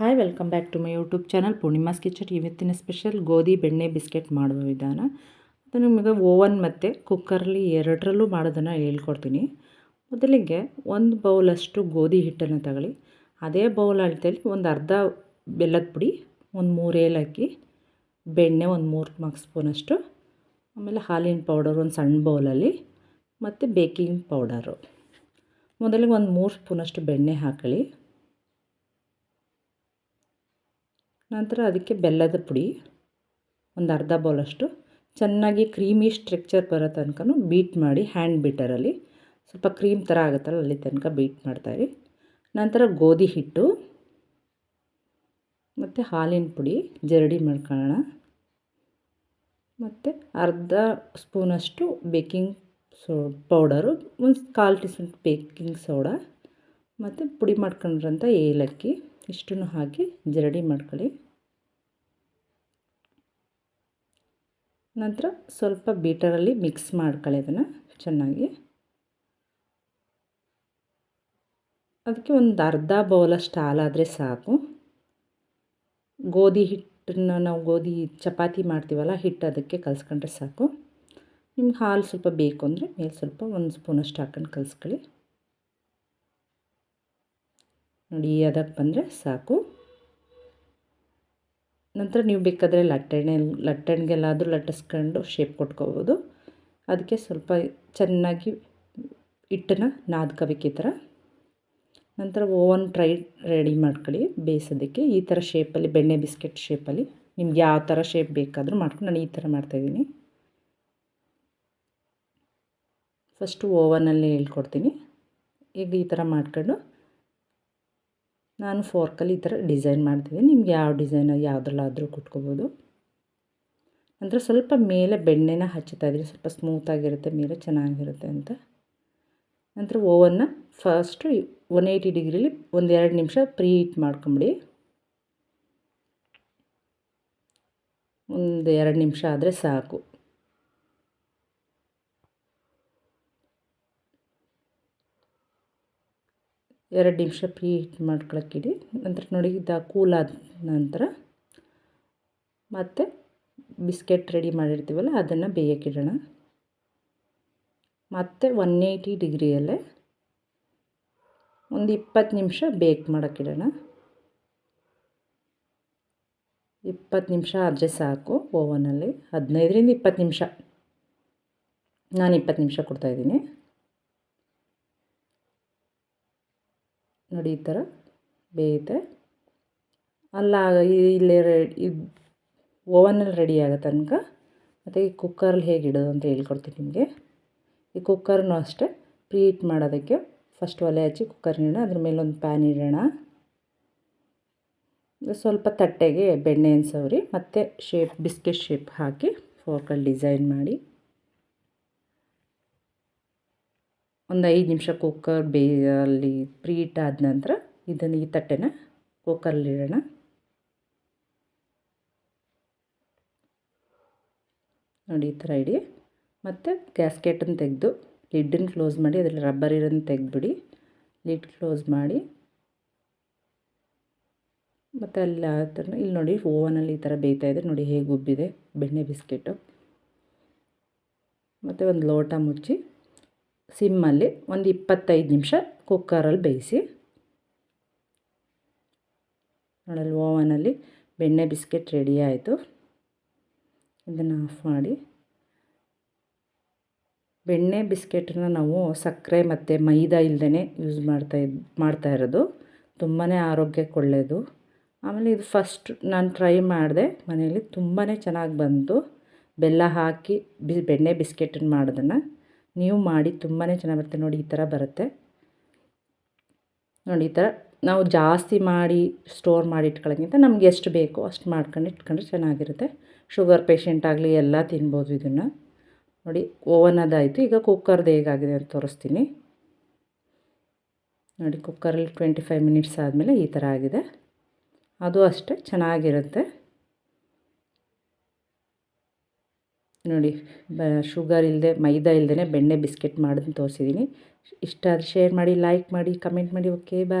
Hi welcome back to my YouTube channel Purnima's kitchen ಇವತ್ತಿನ special ಗೋಧಿ ಬೆಣ್ಣೆ biscuit ಮಾಡುವ ವಿಧಾನ. ಅದು ನಿಮಗೆ ಓವನ್ ಮತ್ತು ಕುಕ್ಕರಲ್ಲಿ ಎರಡರಲ್ಲೂ ಮಾಡೋದನ್ನು ಹೇಳ್ಕೊಡ್ತೀನಿ. ಮೊದಲಿಗೆ ಒಂದು ಬೌಲಷ್ಟು ಗೋಧಿ ಹಿಟ್ಟನ್ನು ತಗೊಳ್ಳಿ ಅದೇ ಬೌಲ್ ಅಳತೆಯಲ್ಲಿ ಒಂದು ಅರ್ಧ ಬೆಲ್ಲದ ಪುಡಿ, ಒಂದು ಮೂರು ಏಲಕ್ಕಿ, ಬೆಣ್ಣೆ ಒಂದು ಮೂರು ನಾಲ್ಕು ಸ್ಪೂನಷ್ಟು, ಆಮೇಲೆ ಹಾಲಿನ ಪೌಡರ್ ಒಂದು ಸಣ್ಣ ಬೌಲಲ್ಲಿ ಮತ್ತು ಬೇಕಿಂಗ್ ಪೌಡರು ಮೊದಲಿಗೆ ಒಂದು ಮೂರು ಸ್ಪೂನಷ್ಟು ಬೆಣ್ಣೆ ಹಾಕೊಳ್ಳಿ ನಂತರ ಅದಕ್ಕೆ ಬೆಲ್ಲದ ಪುಡಿ, ಒಂದು ಅರ್ಧ ಬೌಲಷ್ಟು. ಚೆನ್ನಾಗಿ ಕ್ರೀಮಿ ಸ್ಟ್ರಕ್ಚರ್ ಬರೋ ತನಕ ಬೀಟ್ ಮಾಡಿ ಹ್ಯಾಂಡ್ ಬೀಟರಲ್ಲಿ. ಸ್ವಲ್ಪ ಕ್ರೀಮ್ ಥರ ಆಗುತ್ತಲ್ಲ, ಅಲ್ಲಿ ತನಕ ಬೀಟ್ ಮಾಡ್ತಾಯಿರಿ ನಂತರ ಗೋಧಿ ಹಿಟ್ಟು, ಮತ್ತು ಹಾಲಿನ ಪುಡಿ, ಜರಡಿ ಮಾಡ್ಕೊಳ್ಳೋಣ ಮತ್ತು ಅರ್ಧ ಸ್ಪೂನಷ್ಟು ಬೇಕಿಂಗ್ ಸೋ, ಪೌಡರು, ಒಂದು ಕಾಲು ಟೀ ಸ್ಪೂನ್ ಬೇಕಿಂಗ್ ಸೋಡಾ, ಮತ್ತು ಪುಡಿ ಮಾಡ್ಕೊಂಡ್ರಂಥ ಏಲಕ್ಕಿ. ಇಷ್ಟನ್ನು ಹಾಕಿ ಜರಡಿ ಮಾಡ್ಕೊಳ್ಳಿ. ನಂತರ ಸ್ವಲ್ಪ ಬೀಟರಲ್ಲಿ ಮಿಕ್ಸ್ ಮಾಡ್ಕೊಳ್ಳಿ ಅದನ್ನು ಚೆನ್ನಾಗಿ. ಅದಕ್ಕೆ ಒಂದು ಅರ್ಧ ಬೌಲಷ್ಟು ಹಾಲಾದರೆ ಸಾಕು. ಗೋಧಿ ಹಿಟ್ಟನ್ನು ನಾವು ಗೋಧಿ ಚಪಾತಿ ಮಾಡ್ತೀವಲ್ಲ ಹಿಟ್ಟು ಅದಕ್ಕೆ ಕಲಿಸ್ಕೊಂಡ್ರೆ ಸಾಕು. ನಿಮ್ಗೆ ಹಾಲು ಸ್ವಲ್ಪ ಬೇಕು ಅಂದರೆ ಮೇಲೆ ಸ್ವಲ್ಪ ಒಂದು ಸ್ಪೂನಷ್ಟು ಹಾಕೊಂಡು ಕಲಿಸ್ಕೊಳ್ಳಿ. ನೋಡಿ, ಅದಕ್ಕೆ ಬಂದರೆ ಸಾಕು. ನಂತರ ನೀವು ಬೇಕಾದರೆ ಲಟ್ಟಣೆ ಲಟ್ಟಣಿಗೆಲ್ಲಾದರೂ ಲಟ್ಟಿಸ್ಕೊಂಡು ಶೇಪ್ ಕೊಟ್ಕೋಬೋದು. ಅದಕ್ಕೆ ಸ್ವಲ್ಪ ಚೆನ್ನಾಗಿ ಹಿಟ್ಟನ್ನು ನಾದ್ಕೋಬೇಕು ಈ ಥರ. ನಂತರ ಓವನ್ ಟ್ರೈ ರೆಡಿ ಮಾಡ್ಕೊಳ್ಳಿ ಬೇಯಿಸೋದಕ್ಕೆ. ಈ ಥರ ಶೇಪಲ್ಲಿ ಬೆಣ್ಣೆ ಬಿಸ್ಕೆಟ್ ಶೇಪಲ್ಲಿ ನಿಮ್ಗೆ ಯಾವ ಥರ ಶೇಪ್ ಬೇಕಾದರೂ ಮಾಡ್ಕೊಂಡು ನಾನು ಈ ಥರ ಮಾಡ್ತಾಯಿದ್ದೀನಿ ಫಸ್ಟು ಓವನಲ್ಲಿ ಹೇಳ್ಕೊಡ್ತೀನಿ. ಈಗ ಈ ಥರ ಮಾಡ್ಕೊಂಡು ನಾನು ಫೋರ್ಕಲ್ಲಿ ಈ ಥರ ಡಿಸೈನ್ ಮಾಡ್ತೀನಿ ನಿಮ್ಗೆ ಯಾವ ಡಿಸೈನ್, ಯಾವುದ್ರಲ್ಲಾದರೂ ಕುಟ್ಕೋಬೋದು. ನಂತರ ಸ್ವಲ್ಪ ಮೇಲೆ ಬೆಣ್ಣೆನ ಹಚ್ಚುತ್ತಾ ಇದ್ದೀನಿ ಸ್ವಲ್ಪ ಸ್ಮೂತಾಗಿರುತ್ತೆ ಮೇಲೆ ಚೆನ್ನಾಗಿರುತ್ತೆ ಅಂತ. ನಂತರ ಓವನ್ನ ಫಸ್ಟು ಒನ್ ಏಯ್ಟಿ ಡಿಗ್ರಿಲಿ ಒಂದೆರಡು ನಿಮಿಷ ಪ್ರೀ ಹೀಟ್ ಮಾಡ್ಕೊಂಬಿಡಿ. ಒಂದು ಎರಡು ನಿಮಿಷ ಆದರೆ ಸಾಕು. ಎರಡು ನಿಮಿಷ ಪ್ರೀ ಹೀಟ್ ಮಾಡ್ಕೊಳಕ್ಕಿಡಿ. ನಂತರ ನೋಡಿ, ಇದು ಕೂಲಾದ ನಂತರ ಮತ್ತು ಬಿಸ್ಕೆಟ್ ರೆಡಿ ಮಾಡಿರ್ತೀವಲ್ಲ, ಅದನ್ನು ಬೇಯಕ್ಕಿಡೋಣ. ಮತ್ತು ಒನ್ ಏಯ್ಟಿ ಡಿಗ್ರಿಯಲ್ಲೇ ಒಂದು ಇಪ್ಪತ್ತು ನಿಮಿಷ ಬೇಕ್ ಮಾಡೋಕ್ಕಿಡೋಣ. ಇಪ್ಪತ್ತು ನಿಮಿಷ ಆದರೆ ಸಾಕು ಓವನಲ್ಲಿ. ಹದಿನೈದರಿಂದ ಇಪ್ಪತ್ತು ನಿಮಿಷ. ನಾನು ಇಪ್ಪತ್ತು ನಿಮಿಷ ಕೊಡ್ತಾಯಿದ್ದೀನಿ ನೋಡಿ ಈ ಥರ ಬೇಯುತ್ತೆ. ಅಲ್ಲ ಇಲ್ಲೇ ಇದು ಓವನಲ್ಲಿ ರೆಡಿ ಆಗೋ ತನಕ ಮತ್ತು ಈ ಕುಕ್ಕರಲ್ಲಿ ಹೇಗೆ ಇಡೋದು ಅಂತ ಹೇಳ್ಕೊಡ್ತೀನಿ ನಿಮಗೆ. ಈ ಕುಕ್ಕರ್ನೂ ಅಷ್ಟೇ ಪ್ರೀ ಹೀಟ್ ಮಾಡೋದಕ್ಕೆ ಫಸ್ಟ್ ಒಲೆ ಹಚ್ಚಿ ಕುಕ್ಕರ್ ಇಡೋಣ ಅದ್ರ ಮೇಲೆ ಒಂದು ಪ್ಯಾನ್ ಇಡೋಣ. ಸ್ವಲ್ಪ ತಟ್ಟೆಗೆ ಬೆಣ್ಣೆ ಸವರಿ, ಮತ್ತು ಶೇಪ್, ಬಿಸ್ಕೆಟ್ ಶೇಪ್ ಹಾಕಿ ಫೋರ್ಕಲ್ಲಿ ಡಿಸೈನ್ ಮಾಡಿ. ಒಂದು ಐದು ನಿಮಿಷ ಕುಕ್ಕರ್ ಬೇ, ಅಲ್ಲಿ ಪ್ರೀಟ್ ಆದ ನಂತರ ಇದನ್ನು ಈ ತಟ್ಟೆನ ಕುಕ್ಕರಲ್ಲಿಡೋಣ ನೋಡಿ ಈ ಥರ ಇಡಿ. ಮತ್ತು ಗ್ಯಾಸ್ಕೆಟನ್ನು ತೆಗೆದು ಲಿಡ್ಡನ್ನು ಕ್ಲೋಸ್ ಮಾಡಿ, ಅದರಲ್ಲಿ ರಬ್ಬರ್ ಇರೋದನ್ನು ತೆಗೆದುಬಿಡಿ. ಲಿಡ್ ಕ್ಲೋಸ್ ಮಾಡಿ. ಮತ್ತು ಅಲ್ಲಿ ಆ ಥರ, ಇಲ್ಲಿ ನೋಡಿ ಓವನಲ್ಲಿ ಈ ಥರ ಬೇಯ್ತಾ ಇದೆ. ನೋಡಿ ಹೇಗೆ ಉಬ್ಬಿದೆ. ಬೆಣ್ಣೆ ಬಿಸ್ಕೆಟು ಮತ್ತು ಒಂದು ಲೋಟ ಮುಚ್ಚಿ. ಸಿಮ್ಮಲ್ಲಿ ಒಂದು ಇಪ್ಪತ್ತೈದು ನಿಮಿಷ ಕುಕ್ಕರಲ್ಲಿ ಬೇಯಿಸಿ ನೋಡಲ್ಲಿ ಓವನಲ್ಲಿ ಬೆಣ್ಣೆ ಬಿಸ್ಕೆಟ್ ರೆಡಿ ಆಯಿತು. ಇದನ್ನು ಆಫ್ ಮಾಡಿ, ಬೆಣ್ಣೆ ಬಿಸ್ಕೆಟನ್ನ ನಾವು ಸಕ್ಕರೆ ಮತ್ತು ಮೈದಾ ಇಲ್ಲದೇ ಯೂಸ್ ಮಾಡ್ತಾ ಮಾಡ್ತಾ ಇರೋದು. ತುಂಬಾ ಆರೋಗ್ಯಕ್ಕೆ ಒಳ್ಳೆಯದು ಆಮೇಲೆ ಇದು ಫಸ್ಟ್ ನಾನು ಟ್ರೈ ಮಾಡಿದೆ, ಮನೆಯಲ್ಲಿ ತುಂಬಾ ಚೆನ್ನಾಗಿ ಬಂತು. ಬೆಲ್ಲ ಹಾಕಿ ಬಿ ಬೆಣ್ಣೆ ಬಿಸ್ಕೆಟನ್ನು ಮಾಡೋದನ್ನು. ನೀವು ಮಾಡಿ ತುಂಬಾ ಚೆನ್ನಾಗಿ ಬರುತ್ತೆ. ನೋಡಿ, ಈ ಥರ ಬರುತ್ತೆ. ನೋಡಿ, ಈ ಥರ ನಾವು ಜಾಸ್ತಿ ಮಾಡಿ ಸ್ಟೋರ್ ಮಾಡಿ ಇಟ್ಕೊಳ್ಳೋಕ್ಕಿಂತ ನಮ್ಗೆ ಎಷ್ಟು ಬೇಕೋ ಅಷ್ಟು ಮಾಡ್ಕೊಂಡು ಇಟ್ಕೊಂಡ್ರೆ ಚೆನ್ನಾಗಿರುತ್ತೆ. ಶುಗರ್ ಪೇಷೆಂಟ್ ಆಗಲಿ ಎಲ್ಲ ತಿನ್ಬೋದು ಇದನ್ನು. ನೋಡಿ ಓವನ್ ಅದಾಯಿತು. ಈಗ ಕುಕ್ಕರ್ದು ಹೇಗಾಗಿದೆ ಅಂತ ತೋರಿಸ್ತೀನಿ. ನೋಡಿ ಕುಕ್ಕರಲ್ಲಿ ಟ್ವೆಂಟಿ ಫೈವ್ ಮಿನಿಟ್ಸ್ ಆದಮೇಲೆ ಈ ಥರ ಆಗಿದೆ. ಅದು ಅಷ್ಟೇ ಚೆನ್ನಾಗಿರುತ್ತೆ. ನೋಡಿ, ಬ, ಶುಗರ್ ಇಲ್ಲದೆ ಮೈದಾ ಇಲ್ಲದೇ ಬೆಣ್ಣೆ ಬಿಸ್ಕೆಟ್ ಮಾಡೋದನ್ನ ತೋರಿಸಿದ್ದೀನಿ ಇಷ್ಟ ಶೇರ್ ಮಾಡಿ, ಲೈಕ್ ಮಾಡಿ, ಕಮೆಂಟ್ ಮಾಡಿ. Okay, bye.